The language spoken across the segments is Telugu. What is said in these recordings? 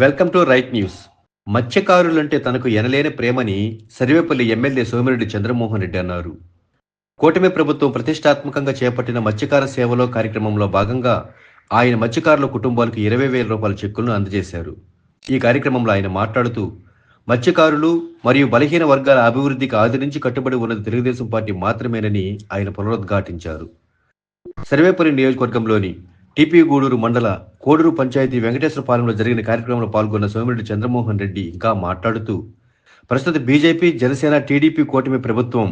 Welcome to right news. మత్స్యకారులంటే తనకు ఎనలేని ప్రేమని సర్వేపల్లి ఎమ్మెల్యే సోమిరెడ్డి చంద్రమోహన్ రెడ్డి అన్నారు. కూటమి ప్రభుత్వం ప్రతిష్టాత్మకంగా చేపట్టిన మత్స్యకార సేవలో కార్యక్రమంలో భాగంగా ఆయన మత్స్యకారుల కుటుంబాలకు ఇరవై వేల రూపాయల చెక్కులను అందజేశారు. ఈ కార్యక్రమంలో ఆయన మాట్లాడుతూ మత్స్యకారులు మరియు బలహీన వర్గాల అభివృద్ధికి ఆదరించి కట్టుబడి ఉన్నది తెలుగుదేశం పార్టీ మాత్రమేనని ఆయన పునరుద్ఘాటించారు. సర్వేపల్లి నియోజకవర్గంలోని టీపీ గూడూరు మండల కోడూరు పంచాయతీ వెంకటేశ్వరపాలెంలో జరిగిన కార్యక్రమంలో పాల్గొన్న సోమిరెడ్డి చంద్రమోహన్ రెడ్డి ఇంకా మాట్లాడుతూ ప్రస్తుత బీజేపీ జనసేన టీడీపీ కూటమి ప్రభుత్వం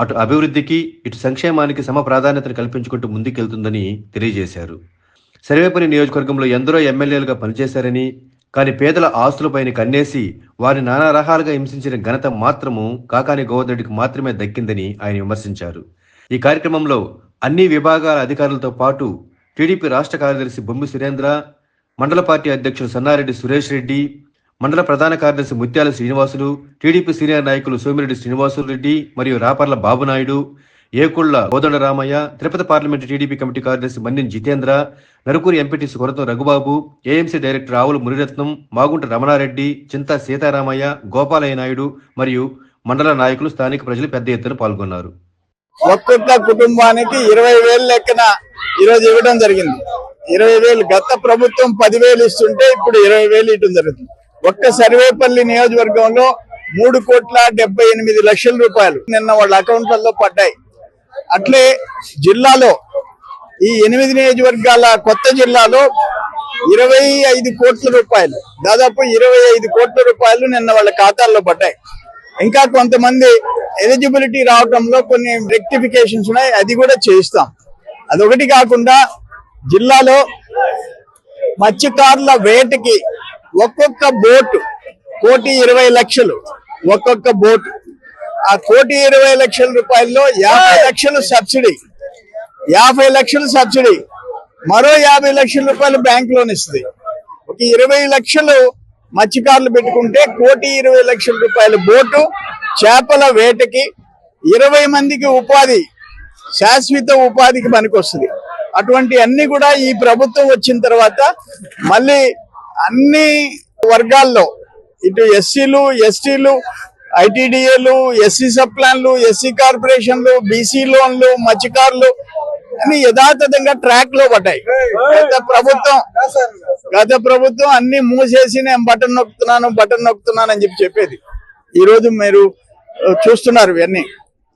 అటు అభివృద్ధికి ఇటు సంక్షేమానికి సమ ప్రాధాన్యతను కల్పించుకుంటూ ముందుకెళ్తుందని తెలియజేశారు. సర్వేపల్లి నియోజకవర్గంలో ఎందరో ఎమ్మెల్యేలుగా పనిచేశారని కానీ పేదల ఆస్తులపైన కన్నేసి వారిని నానా రకాలుగా హింసించిన ఘనత మాత్రము కాకాని గోవర్ధనుడికి రెడ్డికి మాత్రమే దక్కిందని ఆయన విమర్శించారు. ఈ కార్యక్రమంలో అన్ని విభాగాల అధికారులతో పాటు టీడీపీ రాష్ట్ర కార్యదర్శి బొమ్మి సురేంద్ర మండల పార్టీ అధ్యక్షులు సన్నారెడ్డి సురేష్ రెడ్డి మండల ప్రధాన కార్యదర్శి ముత్యాల శ్రీనివాసులు టీడీపీ సీనియర్ నాయకులు సోమిరెడ్డి శ్రీనివాసులు రెడ్డి మరియు Raparla Babunaidu Ekulla Kodanda Ramayya Tirupati parliament TDP committee కార్యదర్శి మన్నిన్ Jitendra Narukuri MPTC Koratam Raghubabu AMC director Avula Muniratnam Magunta Ramanareddy చింతా సీతారామయ్య గోపాలయ్య నాయుడు మరియు మండల నాయకులు స్థానిక ప్రజలు పెద్ద ఎత్తున పాల్గొన్నారు. ఒక్కొక్క కుటుంబానికి ఇరవై వేలు లెక్కన ఈరోజు ఇవ్వడం జరిగింది. ఇరవై వేలు గత ప్రభుత్వం పదివేలు ఇస్తుంటే ఇప్పుడు ఇరవై వేలు ఇవ్వడం జరుగుతుంది. ఒక్క సర్వేపల్లి నియోజకవర్గంలో మూడు కోట్ల డెబ్బై ఎనిమిది లక్షల రూపాయలు నిన్న వాళ్ళ అకౌంట్లలో పడ్డాయి. అట్లే జిల్లాలో ఈ ఎనిమిది నియోజకవర్గాల కొత్త జిల్లాలో ఇరవై ఐదు కోట్ల రూపాయలు దాదాపు ఇరవై ఐదు కోట్ల రూపాయలు నిన్న వాళ్ళ ఖాతాల్లో పడ్డాయి. ఇంకా కొంతమంది ఎలిజిబిలిటీ రావడంలో కొన్ని రెక్టిఫికేషన్స్ ఉన్నాయి అది కూడా చేయిస్తాం. అదొకటి కాకుండా జిల్లాలో మత్స్యకారుల వేటకి ఒక్కొక్క బోటు కోటి ఇరవై లక్షలు ఒక్కొక్క బోటు. ఆ కోటి ఇరవై లక్షల రూపాయల్లో యాభై లక్షలు సబ్సిడీ. యాభై లక్షలు సబ్సిడీ. మరో యాభై లక్షల రూపాయలు బ్యాంక్ లోన్ ఇస్తుంది. ఒక ఇరవై లక్షలు మత్స్యకారులు పెట్టుకుంటే కోటి ఇరవై లక్షల రూపాయల బోటు చేపల వేటకి ఇరవై మందికి ఉపాధి శాశ్వత ఉపాధికి పనికొస్తుంది. అటువంటి అన్ని కూడా ఈ ప్రభుత్వం వచ్చిన తర్వాత మళ్ళీ అన్ని వర్గాల్లో ఇటు ఎస్సీలు ఎస్టీలు ఐటీడీఏలు ఎస్సీ సబ్ ప్లాన్లు ఎస్సీ కార్పొరేషన్లు బీసీ లోన్లు మత్స్యకారులు అన్ని యథాతథంగా ట్రాక్లో పడ్డాయి. గత ప్రభుత్వం గత ప్రభుత్వం అన్ని మూసేసి నేను బటన్ నొక్కుతున్నాను బటన్ నొక్కుతున్నాను అని చెప్పి చెప్పేది. ఈ రోజు మీరు చూస్తున్నారు ఇవన్నీ.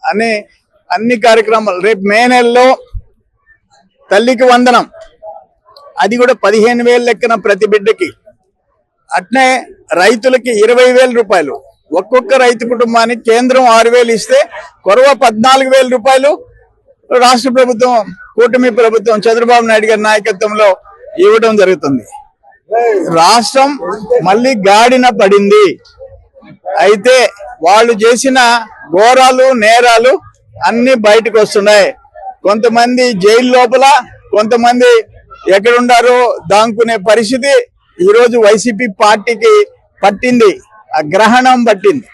అని అన్ని కార్యక్రమాలు. రేపు మే నెలలో తల్లికి వందనం. అది కూడా పదిహేను వేలు లెక్కన ప్రతి బిడ్డకి. అట్నే రైతులకి ఇరవై వేల రూపాయలు. ఒక్కొక్క రైతు కుటుంబానికి కేంద్రం ఆరు వేలు ఇస్తే కొరవ పద్నాలుగు వేల రూపాయలు. రాష్ట్ర ప్రభుత్వం కూటమి ప్రభుత్వం చంద్రబాబు నాయుడు గారి నాయకత్వంలో ఇవ్వడం జరుగుతుంది. రాష్ట్రం మళ్ళీ గాడిన పడింది. అయితే వాళ్ళు చేసిన ఘోరాలు నేరాలు అన్ని బయటకు వస్తున్నాయి. కొంతమంది జైలు లోపల కొంతమంది ఎక్కడుండారో దాంకునే పరిస్థితి ఈరోజు వైసీపీ పార్టీకి పట్టింది. ఆ గ్రహణం పట్టింది.